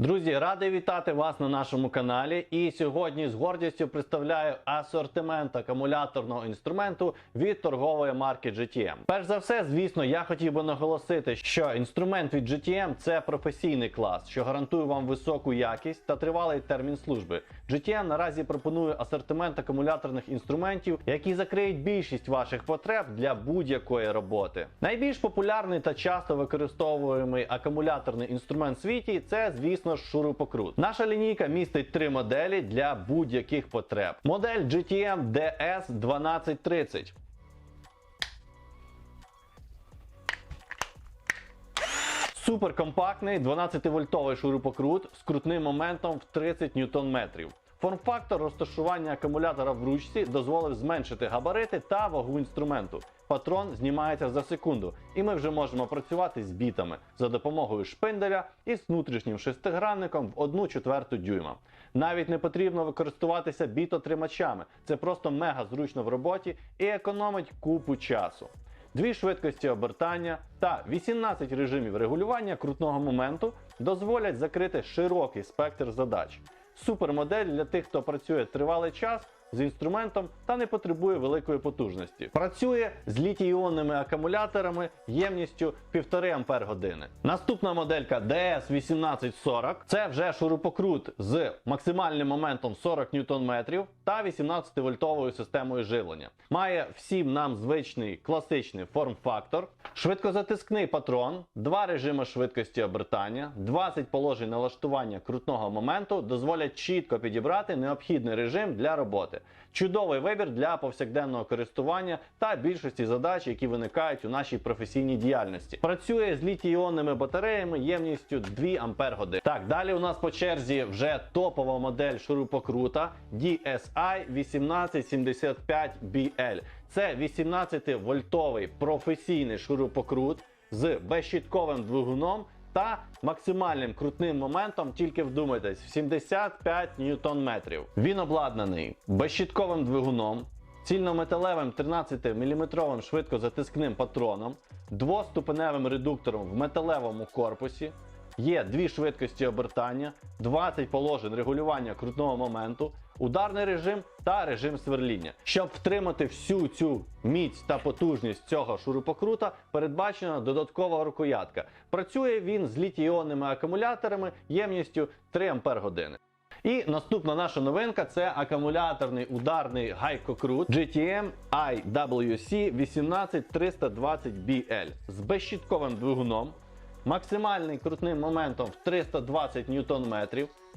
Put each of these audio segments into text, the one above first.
Друзі, радий вітати вас на нашому каналі. І сьогодні з гордістю представляю асортимент акумуляторного інструменту від торгової марки GTM. Перш за все, звісно, я хотів би наголосити, що інструмент від GTM це професійний клас, що гарантує вам високу якість та тривалий термін служби. GTM наразі пропонує асортимент акумуляторних інструментів, які закриють більшість ваших потреб для будь-якої роботи. Найбільш популярний та часто використовуємий акумуляторний інструмент в світі це, звісно шурупокрут. Наша лінійка містить три моделі для будь-яких потреб. Модель GTM DS 1230. Суперкомпактний 12-вольтовий шурупокрут з крутним моментом в 30 Нм. Форм-фактор розташування акумулятора в ручці дозволив зменшити габарити та вагу інструменту. Патрон знімається за секунду, і ми вже можемо працювати з бітами за допомогою шпинделя із внутрішнім шестигранником в 1 четверту дюйма. Навіть не потрібно використовуватися бітотримачами. Це просто мега зручно в роботі і економить купу часу дві швидкості обертання та 18 режимів регулювання крутного моменту дозволять закрити широкий спектр задач. Супермодель для тих, хто працює тривалий час з інструментом та не потребує великої потужності. Працює з літій-іонними акумуляторами ємністю 1,5 Ампер години. Наступна моделька DS1840 це вже шурупокрут з максимальним моментом 40 Нм та 18 вольтовою системою живлення. Має всім нам звичний класичний форм-фактор, швидкозатискний патрон, два режими швидкості обертання, 20 положень налаштування крутного моменту дозволять чітко підібрати необхідний режим для роботи. Чудовий вибір для повсякденного користування та більшості задач, які виникають у нашій професійній діяльності. Працює з літій-іонними батареями ємністю 2 Ампер годин. Так, далі у нас по черзі вже топова модель шурупокрута DSI 1875BL. Це 18-вольтовий професійний шурупокрут з безщітковим двигуном та максимальним крутним моментом, тільки вдумайтесь, в 75 ньютон-метрів. Він обладнаний безщітковим двигуном, цільнометалевим 13-мм швидкозатискним патроном, двоступеневим редуктором в металевому корпусі. Є дві швидкості обертання, 20 положень регулювання крутного моменту, ударний режим та режим сверління. Щоб втримати всю цю міць та потужність цього шурупокрута, передбачена додаткова рукоятка. Працює він з літій-іонними акумуляторами ємністю 3 Ампер години. І наступна наша новинка це акумуляторний ударний гайкокрут GTM IWC 18320BL з безщітковим двигуном, максимальний крутним моментом в 320 Нм.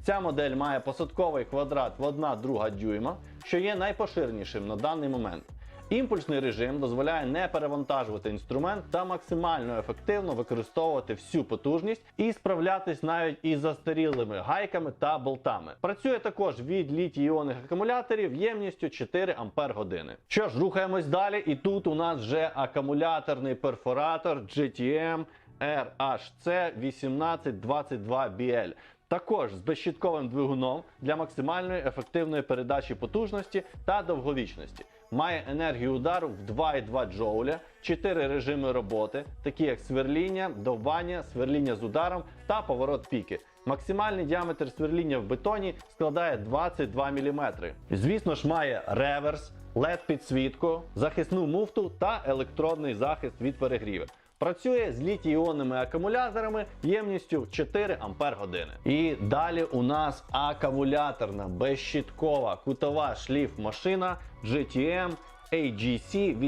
Ця модель має посадковий квадрат в 1 друга дюйма, що є найпоширенішим на даний момент. Імпульсний режим дозволяє не перевантажувати інструмент та максимально ефективно використовувати всю потужність і справлятись навіть із застарілими гайками та болтами. Працює також від літій-іонних акумуляторів ємністю 4 Ампер години. Що ж, рухаємось далі, і тут у нас вже акумуляторний перфоратор GTM RHC 1822BL. Також з безщітковим двигуном для максимальної ефективної передачі потужності та довговічності. Має енергію удару в 2,2 джоуля, 4 режими роботи, такі як сверління, довбання, сверління з ударом та поворот піки. Максимальний діаметр сверління в бетоні складає 22 мм. Звісно ж, має реверс, led підсвітку, захисну муфту та електродний захист від перегріву. Працює з літій-іонними акумуляторами ємністю 4 Ампер. І далі у нас акумуляторна безщіткова кутова шліф машина GTM AGC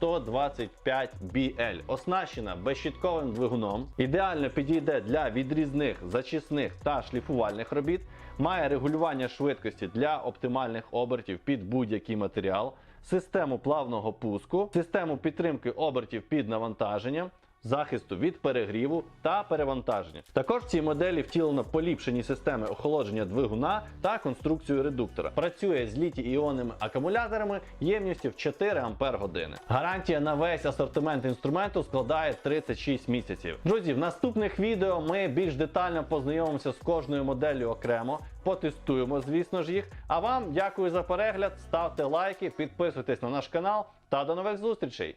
18125BL, оснащена безщітковим двигуном, ідеально підійде для відрізних, зачисних та шліфувальних робіт, має регулювання швидкості для оптимальних обертів під будь-який матеріал, систему плавного пуску, систему підтримки обертів під навантаженням. Захисту від перегріву та перевантаження. Також в цій моделі втілено поліпшені системи охолодження двигуна та конструкцію редуктора. Працює з літій-іонними акумуляторами ємністю в 4 Ампер години. Гарантія на весь асортимент інструменту складає 36 місяців. Друзі, в наступних відео ми більш детально познайомимося з кожною моделлю окремо, потестуємо, звісно ж їх. А вам дякую за перегляд, ставте лайки, підписуйтесь на наш канал та до нових зустрічей!